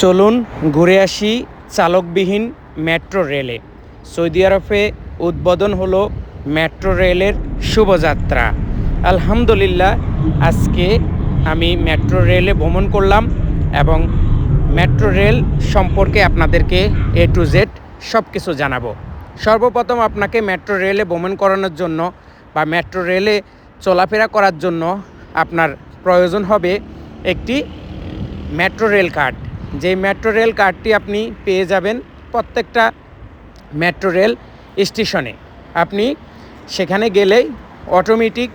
চলুন ঘুরে আসি চালকবিহীন মেট্রো রেলে। সৌদি আরবে উদ্বোধন হলো মেট্রো রেলের শুভযাত্রা। আলহামদুলিল্লাহ, আজকে আমি মেট্রো রেলে ভ্রমণ করলাম এবং মেট্রো রেল সম্পর্কে আপনাদেরকে এ টু জেড সব কিছু জানাব। সর্বপ্রথম আপনাকে মেট্রো রেলে ভ্রমণ করানোর জন্য বা মেট্রো রেলে চলাফেরা করার জন্য আপনার প্রয়োজন হবে একটি মেট্রো রেল কার্ড। যেই মেট্রো রেল কার্ডটি আপনি পেয়ে যাবেন প্রত্যেকটা মেট্রো রেল স্টেশনে আপনি সেখানে গেলেই অটোমেটিক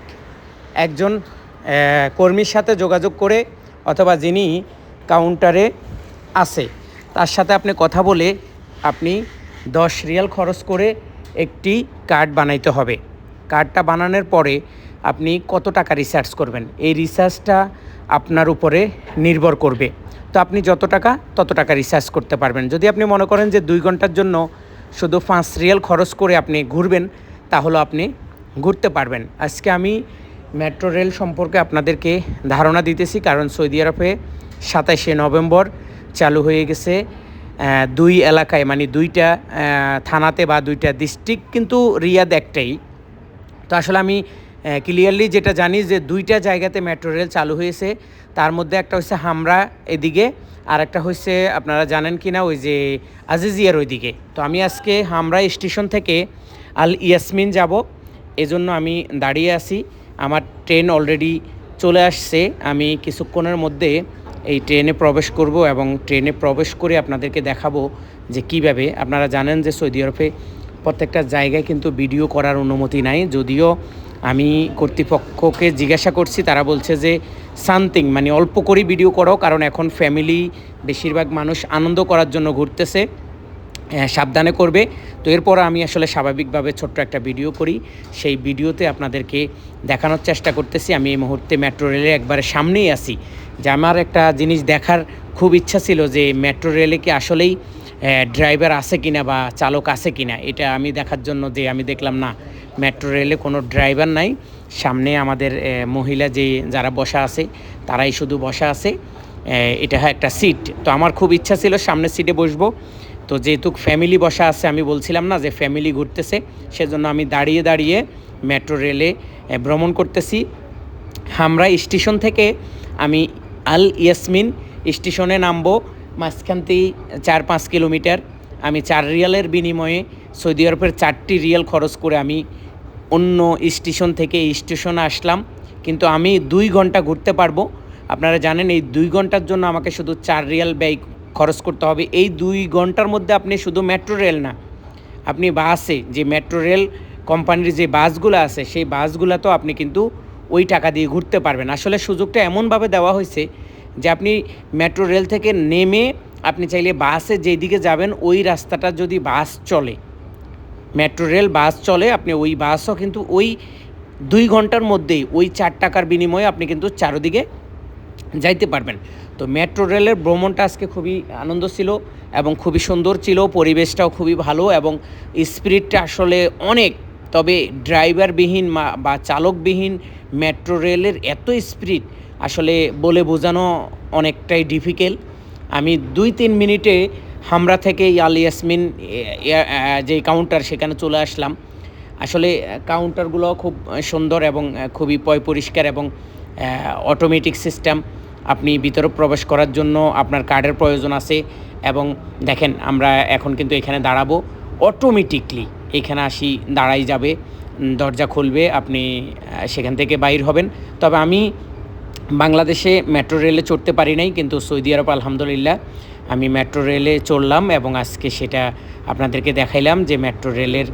একজন কর্মীর সাথে যোগাযোগ করে অথবা যিনি কাউন্টারে আছে, তার সাথে আপনি কথা বলে আপনি দশ রিয়াল খরচ করে একটি কার্ড বানাইতে হবে। কার্ডটা বানানোর পরে আপনি কত টাকা রিসার্চ করবেন? এই রিসার্চটা আপনার উপরে নির্ভর করবে। তো আপনি যত টাকা, তত টাকা রিসার্চ করতে পারবেন। যদি আপনি মনে করেন যে দুই ঘণ্টার জন্য শুধু পাঁচ রিয়াল খরচ করে আপনি ঘুরবেন, তাহলে আপনি ঘুরতে পারবেন। আজকে আমি মেট্রো রেল সম্পর্কে আপনাদেরকে ধারণা দিতেছি, কারণ সৌদি আরবে সাতাশে নভেম্বর চালু হয়ে গেছে দুই এলাকায় মানে দুইটা থানাতে বা দুইটা ডিস্ট্রিক্ট কিন্তু রিয়াদ একটাই। তো আসলে আমি ক্লিয়ারলি যেটা জানি যে দুইটা জায়গাতে মেট্রো রেল চালু হয়েছে। তার মধ্যে একটা হচ্ছে হামরা এদিকে, আর একটা হচ্ছে আপনারা জানেন কি না ওই যে আজিজিয়ার ওইদিকে। তো আমি আজকে হামরা স্টেশন থেকে আল ইয়াসমিন যাব, এজন্য আমি দাঁড়িয়ে আছি। আমার ট্রেন অলরেডি চলে আসছে। আমি কিছুক্ষণের মধ্যে এই ট্রেনে প্রবেশ করব এবং ট্রেনে প্রবেশ করে আপনাদেরকে দেখাবো যে কীভাবে। আপনারা জানেন যে সৌদি আরবে প্রত্যেকটা জায়গায় কিন্তু ভিডিও করার অনুমতি নাই, যদিও আমি কর্তৃপক্ষকে জিজ্ঞাসা করছি, তারা বলছে যে সামথিং মানে অল্প করে ভিডিও করো, কারণ এখন ফ্যামিলি বেশিরভাগ মানুষ আনন্দ করার জন্য ঘুরতেছে। সাবধানে করবে। তো এরপর আমি আসলে স্বাভাবিকভাবে ছোট্ট একটা ভিডিও করি। সেই ভিডিওতে আপনাদেরকে দেখানোর চেষ্টা করতেছি। আমি এই মুহূর্তে মেট্রো রেলে একবারে সামনেই আছি। যে আমার একটা জিনিস দেখার খুব ইচ্ছা ছিল যে মেট্রো রেলে কি আসলেই ড্রাইভার আছে কিনা বা চালক আছে কিনা, এটা আমি দেখার জন্য যে আমি দেখলাম, না, মেট্রো রেলে কোনো ড্রাইভার নাই। সামনে আমাদের মহিলা যে যারা বসা আছে, তারাই শুধু বসা আছে। এটা একটা সিট। তো আমার খুব ইচ্ছা ছিল সামনের সিটে বসবো। তো যেহেতু ফ্যামিলি বসা আছে, আমি বলছিলাম না যে ফ্যামিলি ঘুরতেছে, সেজন্য আমি দাঁড়িয়ে দাঁড়িয়ে মেট্রো রেলে ভ্রমণ করতেছি। হামরা স্টেশন থেকে আমি আল ইয়াসমিন স্টেশনে নামবো মাঝখানতেই চার পাঁচ কিলোমিটার। আমি চার রিয়ালের বিনিময়ে সৌদি আরবের চারটি রিয়াল খরচ করে আমি অন্য স্টেশন থেকে এই স্টেশনে আসলাম। কিন্তু আমি দুই ঘণ্টা ঘুরতে পারব। আপনারা জানেন, এই দুই ঘণ্টার জন্য আমাকে শুধু চার রিয়াল ব্যয় খরচ করতে হবে। এই দুই ঘণ্টার মধ্যে আপনি শুধু মেট্রো রেল না, আপনি বাসে যে মেট্রো রেল কোম্পানির যে বাসগুলো আছে, সেই বাসগুলো তো আপনি কিন্তু ওই টাকা দিয়ে ঘুরতে পারবেন। আসলে সুযোগটা এমনভাবে দেওয়া হয়েছে যে আপনি মেট্রো রেল থেকে নেমে আপনি চাইলে বাসে যেদিকে যাবেন, ওই রাস্তাটা যদি বাস চলে, মেট্রো রেল বাস চলে, আপনি ওই বাসও কিন্তু ওই দুই ঘণ্টার মধ্যেই, ওই চার টাকার বিনিময়ে আপনি কিন্তু চারোদিকে যাইতে পারবেন। তো মেট্রো রেলের ভ্রমণটা আজকে খুবই আনন্দ ছিল এবং খুবই সুন্দর ছিল, পরিবেশটাও খুবই ভালো এবং স্পিরিটটা আসলে অনেক। তবে ড্রাইভারবিহীন বা চালকবিহীন মেট্রো রেলের এত স্পিরিট আসলে বলে বোঝানো অনেকটাই ডিফিকাল্ট। আমি দুই তিন মিনিটে হামরা থেকে আল ইয়াসমিন যে কাউন্টার সেখানে চলে আসলাম। আসলে কাউন্টারগুলো খুব সুন্দর এবং খুবই পয় পরিষ্কার এবং অটোমেটিক সিস্টেম আপনি ভিতরে প্রবেশ করার জন্য আপনার কার্ডের প্রয়োজন আছে এবং দেখেন আমরা এখন কিন্তু এখানে দাঁড়াবো অটোমেটিকলি এখানে আসি, দাঁড়াই যাবে দরজা খুলবে, আপনি সেখান থেকে বাইর হবেন। তবে আমি বাংলাদেশে মেট্রো রেলে চড়তে পারি নাই, কিন্তু সৌদি আরব আলহামদুলিল্লাহ। আমি মেট্রো রেলে চড়লাম এবং আজকে সেটা আপনাদেরকে দেখাইলাম যে মেট্রো রেলের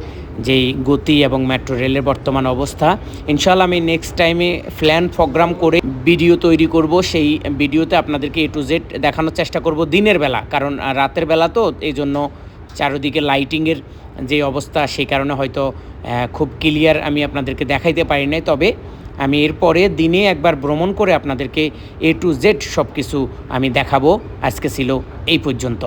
যেই গতি এবং মেট্রো রেলের বর্তমান অবস্থা। ইনশাল্লাহ আমি নেক্সট টাইমে প্ল্যান প্রোগ্রাম করে ভিডিও তৈরি করব। সেই ভিডিওতে আপনাদেরকে এ টু জেড দেখানোর চেষ্টা করব দিনের বেলা। কারণ রাতের বেলা তো, এই জন্য চারদিকে লাইটিংয়ের যে অবস্থা, সেই কারণে হয়তো খুব ক্লিয়ার আমি আপনাদেরকে দেখাইতে পারি নাই। তবে আমি এরপরে দিনে একবার ভ্রমণ করে আপনাদেরকে এ টু জেড সব কিছু আমি দেখাবো। আজকে ছিল এই পর্যন্ত।